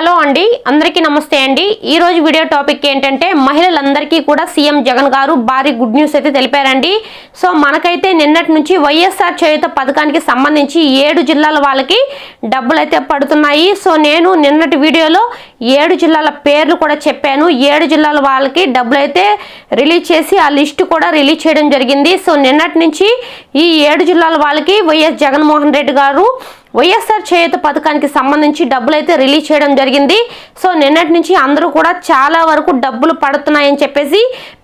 Hello అండి అందరికీ నమస్తే అండి. ఈ రోజు వీడియో టాపిక్ ఏంటంటే మహిళలందరికీ కూడా సీఎం జగన్ గారు భారీ గుడ్ న్యూస్ అయితే తెలిపారండి. సో మనకైతే నిన్నటి నుంచి వైఎస్ఆర్ చేయుత పథకానికి సంబంధించి ఏడు జిల్లాల వాళ్ళకి డబ్బులు అయితే పడుతున్నాయి. సో నేను నిన్నటి వీడియోలో ఏడు జిల్లాల పేర్లు కూడా చెప్పాను. ఏడు జిల్లాల వాళ్ళకి డబ్బులు అయితే రిలీజ్ చేసి ఆ లిస్టు కూడా రిలీజ్ చేయడం జరిగింది. సో నిన్నటి నుంచి ఈ ఏడు జిల్లాల వాళ్ళకి వైఎస్ జగన్మోహన్ రెడ్డి గారు వైఎస్ఆర్ చేయూత పథకానికి సంబంధించి డబ్బులు అయితే రిలీజ్ చేయడం జరిగింది. సో నిన్నటి నుంచి అందరూ కూడా చాలా వరకు డబ్బులు పడుతున్నాయని చెప్పేసి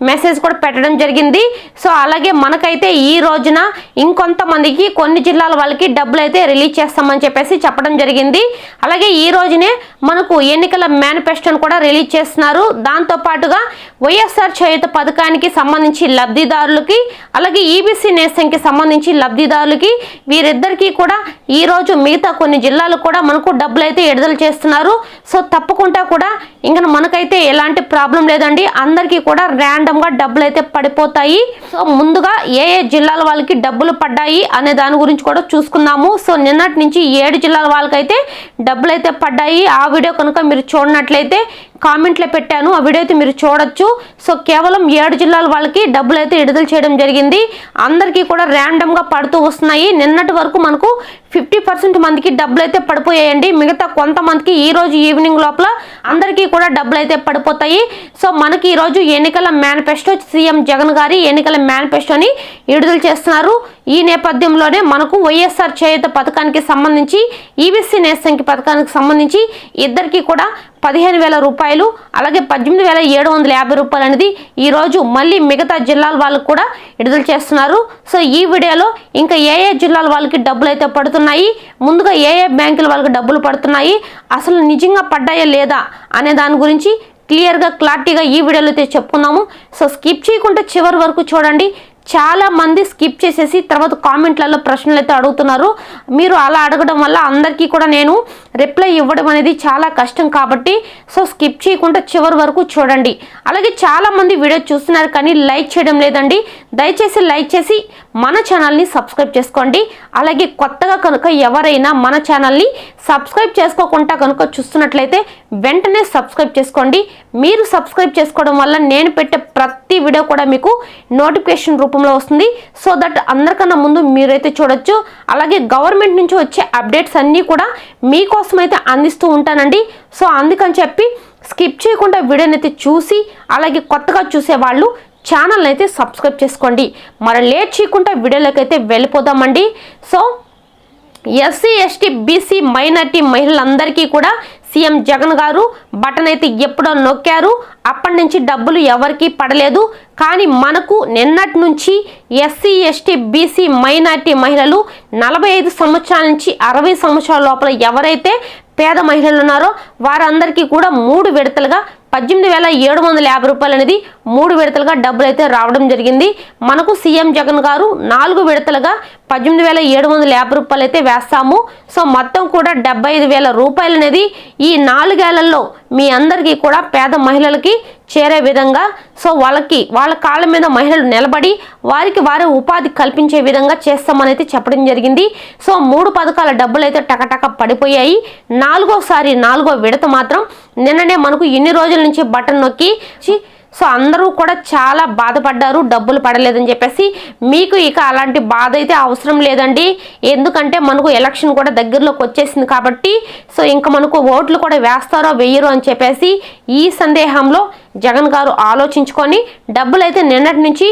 మెసేజ్ కూడా పెట్టడం జరిగింది. సో అలాగే మనకైతే ఈ రోజున ఇంకొంతమందికి కొన్ని జిల్లాల వాళ్ళకి డబ్బులు అయితే రిలీజ్ చేస్తామని చెప్పేసి చెప్పడం జరిగింది. అలాగే ఈ రోజునే మనకు ఎన్నికల మేనిఫెస్టోను కూడా రిలీజ్ చేస్తున్నారు. దాంతో పాటుగా వైఎస్ఆర్ చేయూత పథకానికి సంబంధించి లబ్ధిదారులకి అలాగే ఈబీసీ నేస్తంకి సంబంధించి లబ్ధిదారులకి వీరిద్దరికీ కూడా ఈ రోజు మిగతా కొన్ని జిల్లాలు కూడా మనకు డబ్బులు అయితే విడుదల చేస్తున్నారు. సో తప్పకుండా కూడా ఇంకా మనకైతే ఎలాంటి ప్రాబ్లం లేదండి. అందరికీ కూడా ర్యాండమ్గా డబ్బులు అయితే పడిపోతాయి. సో ముందుగా ఏ ఏ జిల్లాల వాళ్ళకి డబ్బులు పడ్డాయి అనే దాని గురించి కూడా చూసుకుందాము. సో నిన్నటి నుంచి ఏడు జిల్లాల వాళ్ళకైతే డబ్బులు అయితే పడ్డాయి. ఆ వీడియో కనుక మీరు చూడనట్లయితే కామెంట్లో పెట్టాను. ఆ వీడియో అయితే మీరు చూడొచ్చు. సో కేవలం ఏడు జిల్లాల వాళ్ళకి డబ్బులు అయితే విడుదల చేయడం జరిగింది. అందరికీ కూడా ర్యాండమ్గా పడుతూ వస్తున్నాయి. నిన్నటి వరకు మనకు ఫిఫ్టీ పర్సెంట్ మందికి డబ్బులు అయితే పడిపోయాయండి. మిగతా కొంతమందికి ఈరోజు ఈవినింగ్ లోపల అందరికీ కూడా డబ్బులు అయితే పడిపోతాయి. సో మనకి ఈ రోజు ఎన్నికల మేనిఫెస్టో సీఎం జగన్ గారి ఎన్నికల మేనిఫెస్టోని విడుదల చేస్తున్నారు. ఈ నేపథ్యంలోనే మనకు వైఎస్ఆర్ చేయుత పథకానికి సంబంధించి ఈబీసీ నేస్తంకి పథకానికి సంబంధించి ఇద్దరికీ కూడా పదిహేను వేల రూపాయలు అలాగే పద్దెనిమిది వేల ఏడు వందల యాభై రూపాయలు అనేది ఈరోజు మళ్ళీ మిగతా జిల్లాల వాళ్ళకు కూడా విడుదల చేస్తున్నారు. సో ఈ వీడియోలో ఇంకా ఏ ఏ జిల్లాల వాళ్ళకి డబ్బులు అయితే పడుతున్నాయి ముందుగా ఏ ఏ బ్యాంకుల వాళ్ళకి డబ్బులు పడుతున్నాయి అసలు నిజంగా పడ్డాయా లేదా అనే దాని గురించి క్లియర్గా క్లారిటీగా ఈ వీడియోలో అయితే చెప్పుకుందాము. సో స్కిప్ చేయకుండా చివరి వరకు చూడండి. చాలా మంది స్కిప్ చేసేసి తర్వాత కామెంట్లలో ప్రశ్నలు అయితే అడుగుతున్నారు. మీరు అలా అడగడం వల్ల అందరికీ కూడా నేను రిప్లై ఇవ్వడం అనేది చాలా కష్టం కాబట్టి సో స్కిప్ చేయకుండా చివరి వరకు చూడండి. అలాగే చాలా మంది వీడియో చూస్తున్నారు కానీ లైక్ చేయడం లేదండి. దయచేసి లైక్ చేసి మన ఛానల్ని సబ్స్క్రైబ్ చేసుకోండి. అలాగే కొత్తగా కనుక ఎవరైనా మన ఛానల్ని సబ్స్క్రైబ్ చేసుకోకుండా కనుక చూస్తున్నట్లయితే వెంటనే సబ్స్క్రైబ్ చేసుకోండి. మీరు సబ్స్క్రైబ్ చేసుకోవడం వల్ల నేను పెట్టే ప్రతి వీడియో కూడా మీకు నోటిఫికేషన్ రూపంలో వస్తుంది. సో దట్ అందరికన్నా ముందు మీరైతే చూడొచ్చు. అలాగే గవర్నమెంట్ నుంచి వచ్చే అప్డేట్స్ అన్నీ కూడా మీకోసం అయితే అందిస్తూ ఉంటానండి. సో అందుకని చెప్పి స్కిప్ చేయకుండా వీడియోని అయితే చూసి అలాగే కొత్తగా చూసే వాళ్ళు ఛానల్ని అయితే సబ్స్క్రైబ్ చేసుకోండి. మరి లేట్ చేయకుండా వీడియోలోకి అయితే వెళ్ళిపోదామండి. So SC ST BC minority మహిళలందరికీ కూడా సీఎం జగన్ గారు బటన్ అయితే ఎప్పుడో నొక్కారు. అప్పటి నుంచి డబ్బులు ఎవరికీ పడలేదు. కానీ మనకు నిన్నటి నుంచి ఎస్సీ ఎస్టీ బీసీ మైనార్టీ మహిళలు నలభై ఐదు సంవత్సరాల నుంచి అరవై సంవత్సరాల లోపల ఎవరైతే పేద మహిళలు ఉన్నారో వారందరికీ కూడా మూడు విడతలుగా పద్దెనిమిది వేల ఏడు వందల యాభై రూపాయలు అనేది మూడు విడతలుగా డబ్బులు అయితే రావడం జరిగింది. మనకు సీఎం జగన్ గారు నాలుగు విడతలుగా పద్దెనిమిది వేల ఏడు వందల యాభై రూపాయలు అయితే వేస్తాము. సో మొత్తం కూడా డెబ్బై ఐదు వేల రూపాయలు అనేది ఈ నాలుగేళ్ళలో మీ అందరికీ కూడా పేద మహిళలకి చేరే విధంగా సో వాళ్ళకి వాళ్ళ కాళ్ళ మీద మహిళలు నిలబడి వారికి వారే ఉపాధి కల్పించే విధంగా చేస్తామని అయితే చెప్పడం జరిగింది. సో మూడు పథకాల డబ్బులు అయితే టకటక పడిపోయాయి. నాలుగోసారి నాలుగో విడత మాత్రం నిన్ననే మనకు ఎన్ని రోజుల నుంచి బటన్ నొక్కి సో అందరూ కూడా చాలా బాధపడ్డారు డబ్బులు పడలేదని చెప్పేసి. మీకు ఇక అలాంటి బాధ అయితే అవసరం లేదండి. ఎందుకంటే మనకు ఎలక్షన్ కూడా దగ్గరలోకి వచ్చేసింది కాబట్టి సో ఇంకా మనకు ఓట్లు కూడా వేస్తారో వేయరు అని చెప్పేసి ఈ సందేహంలో జగన్ గారు ఆలోచించుకొని డబ్బులు అయితే నిన్నటి నుంచి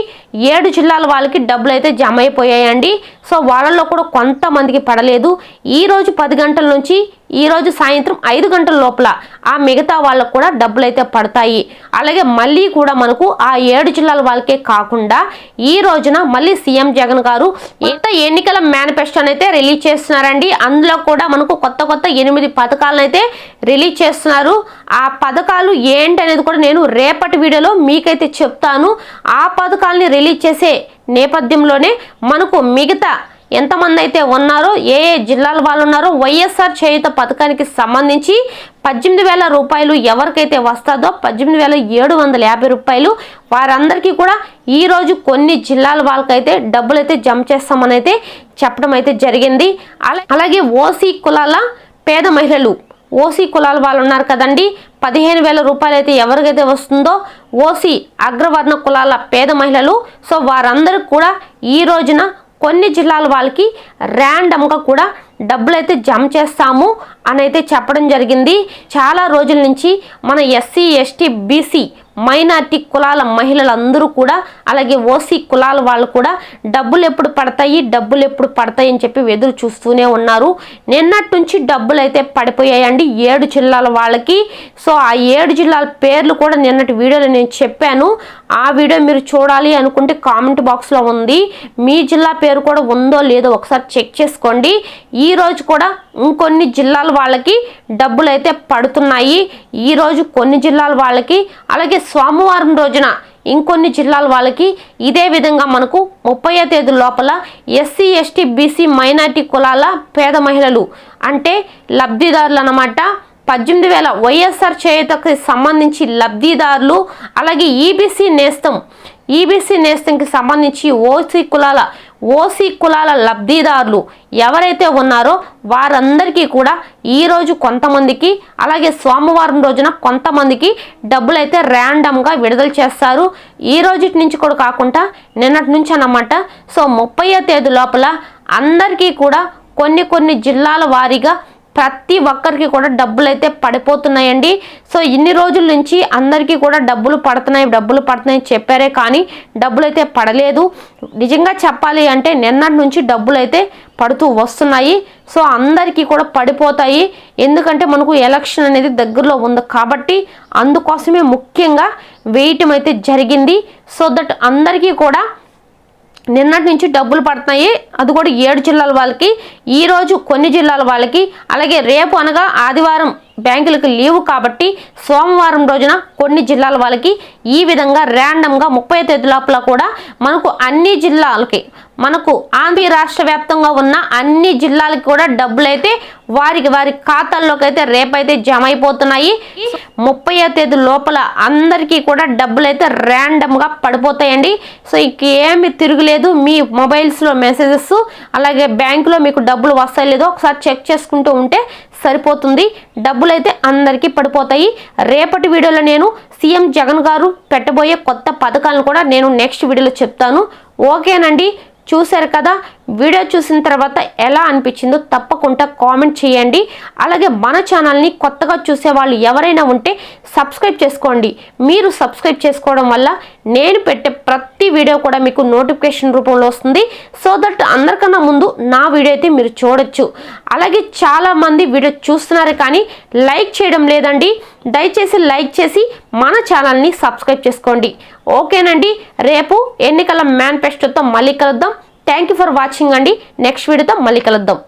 ఏడు జిల్లాల వాళ్ళకి డబ్బులు అయితే జమ అయిపోయాయండి సో వాళ్ళల్లో కూడా కొంతమందికి పడలేదు. ఈ రోజు పది గంటల నుంచి ఈ రోజు సాయంత్రం ఐదు గంటల లోపల ఆ మిగతా వాళ్ళకు కూడా డబ్బులు అయితే పడతాయి. అలాగే మళ్ళీ కూడా మనకు ఆ ఏడు జిల్లాల వాళ్ళకే కాకుండా ఈ రోజున మళ్ళీ సీఎం జగన్ గారు ఎంత ఎన్నికల మేనిఫెస్టోని అయితే రిలీజ్ చేస్తున్నారండి. అందులో కూడా మనకు కొత్త కొత్త ఎనిమిది పథకాలను అయితే రిలీజ్ చేస్తున్నారు. ఆ పథకాలు ఏంటి అనేది కూడా నేను రేపటి వీడియోలో మీకైతే చెప్తాను. ఆ పథకాలని రిలీజ్ చేసే నేపథ్యంలోనే మనకు మిగతా ఎంతమంది అయితే ఉన్నారో ఏ ఏ జిల్లాల వాళ్ళు ఉన్నారో వైఎస్ఆర్ చేయుత పథకానికి సంబంధించి పద్దెనిమిది వేల రూపాయలు ఎవరికైతే వస్తుందో పద్దెనిమిది వేల ఏడు వందల యాభై రూపాయలు వారందరికీ కూడా ఈ రోజు కొన్ని జిల్లాల వాళ్ళకైతే డబ్బులు అయితే జమ చేస్తామని అయితే చెప్పడం అయితే జరిగింది. అలా- అలాగే ఓసీ కులాల పేద మహిళలు ఓసీ కులాల వాళ్ళు ఉన్నారు కదండి. పదిహేను వేల రూపాయలు అయితే ఎవరికైతే వస్తుందో ఓసీ అగ్రవర్ణ కులాల పేద మహిళలు. సో వారందరూ కూడా ఈ రోజున కొన్ని జిల్లాల వాళ్ళకి ర్యాండమ్గా కూడా డబ్బులు అయితే జమ చేస్తాము అని అయితే చెప్పడం జరిగింది. చాలా రోజుల నుంచి మన ఎస్సీ ఎస్టీ బీసీ మైనార్టీ కులాల మహిళలందరూ కూడా అలాగే ఓసీ కులాల వాళ్ళు కూడా డబ్బులు ఎప్పుడు పడతాయి డబ్బులు ఎప్పుడు పడతాయి అని చెప్పి ఎదురు చూస్తూనే ఉన్నారు. నిన్నటి నుంచి డబ్బులు అయితే పడిపోయాయండి ఏడు జిల్లాల వాళ్ళకి. సో ఆ ఏడు జిల్లాల పేర్లు కూడా నిన్నటి వీడియోలో నేను చెప్పాను. ఆ వీడియో మీరు చూడాలి అనుకుంటే కామెంట్ బాక్స్లో ఉంది. మీ జిల్లా పేరు కూడా ఉందో లేదో ఒకసారి చెక్ చేసుకోండి. ఈ రోజు కూడా ఇంకొన్ని జిల్లాల వాళ్ళకి డబ్బులు అయితే పడుతున్నాయి ఈరోజు కొన్ని జిల్లాల వాళ్ళకి అలాగే సోమవారం రోజున ఇంకొన్ని జిల్లాల వాళ్ళకి ఇదే విధంగా మనకు ముప్పై తేదీ లోపల ఎస్సీ ఎస్టీ బీసీ మైనార్టీ కులాల పేద మహిళలు అంటే లబ్ధిదారులు అన్నమాట. పద్దెనిమిది వేల వైఎస్ఆర్ చేయుతకు సంబంధించి లబ్ధిదారులు అలాగే ఈబీసీ నేస్తం. ఈబీసీ నేస్తంకి సంబంధించి ఓసీ కులాల ఓసీ కులాల లబ్ధిదారులు ఎవరైతే ఉన్నారో వారందరికీ కూడా ఈరోజు కొంతమందికి అలాగే సోమవారం రోజున కొంతమందికి డబ్బులు అయితే ర్యాండమ్గా విడుదల చేస్తారు. ఈ రోజు నుంచి కూడా కాకుండా నిన్నటి నుంచి అన్నమాట. సో ముప్పై తేదీ లోపల అందరికీ కూడా కొన్ని కొన్ని జిల్లాల వారీగా ప్రతి ఒక్కరికి కూడా డబ్బులు అయితే పడిపోతున్నాయండి. సో ఇన్ని రోజుల నుంచి అందరికీ కూడా డబ్బులు పడుతున్నాయి డబ్బులు పడుతున్నాయి చెప్పారే కానీ డబ్బులు అయితే పడలేదు. నిజంగా చెప్పాలి అంటే నిన్నటి నుంచి డబ్బులు అయితే పడుతూ వస్తున్నాయి. సో అందరికీ కూడా పడిపోతాయి. ఎందుకంటే మనకు ఎలక్షన్ అనేది దగ్గరలో ఉంది కాబట్టి అందుకోసమే ముఖ్యంగా వేయటం అయితే జరిగింది. సో దట్ అందరికీ కూడా నిన్నటి నుంచి డబ్బులు పడుతున్నాయి. అది కూడా ఏడు జిల్లాల వాళ్ళకి. ఈరోజు కొన్ని జిల్లాల వాళ్ళకి. అలాగే రేపు అనగా ఆదివారం బ్యాంకులకు లీవు కాబట్టి సోమవారం రోజున కొన్ని జిల్లాల వాళ్ళకి ఈ విధంగా ర్యాండమ్గా ముప్పై తేదీ లోపల కూడా మనకు అన్ని జిల్లాలకి మనకు ఆంధ్ర రాష్ట్ర వ్యాప్తంగా ఉన్న అన్ని జిల్లాలకి కూడా డబ్బులు అయితే వారికి వారి ఖాతాల్లోకి అయితే రేపైతే జమ అయిపోతున్నాయి. ముప్పై తేదీ లోపల అందరికీ కూడా డబ్బులు అయితే ర్యాండమ్గా పడిపోతాయండి. సో ఇక ఏమి తిరుగులేదు. మీ మొబైల్స్లో మెసేజెస్ అలాగే బ్యాంకులో మీకు డబ్బులు వస్తాయి లేదో ఒకసారి చెక్ చేసుకుంటూ ఉంటే సరిపోతుంది. డబ్బులు అయితే అందరికీ పడిపోతాయి. రేపటి వీడియోలో నేను సీఎం జగన్ గారు పెట్టబోయే కొత్త పథకాలను కూడా నేను నెక్స్ట్ వీడియోలో చెప్తాను. ఓకేనండి? చూశారు కదా? వీడియో చూసిన తర్వాత ఎలా అనిపించిందో తప్పకుండా కామెంట్ చేయండి. అలాగే మన ఛానల్ని కొత్తగా చూసే వాళ్ళు ఎవరైనా ఉంటే సబ్స్క్రైబ్ చేసుకోండి. మీరు సబ్స్క్రైబ్ చేసుకోవడం వల్ల నేను పెట్టే ప్రతి వీడియో కూడా మీకు నోటిఫికేషన్ రూపంలో వస్తుంది. సో దట్ అందరికన్నా ముందు నా వీడియో అయితే మీరు చూడొచ్చు. అలాగే చాలామంది వీడియో చూస్తున్నారు కానీ లైక్ చేయడం లేదండి. దయచేసి లైక్ చేసి మన ఛానల్ని సబ్స్క్రైబ్ చేసుకోండి. ఓకేనండి? రేపు ఎన్నికల మేనిఫెస్టోతో మళ్ళీ కలుద్దాం. థ్యాంక్ యూ ఫర్ వాచింగ్ అండి. నెక్స్ట్ వీడియోతో మళ్ళీ కలుద్దాం.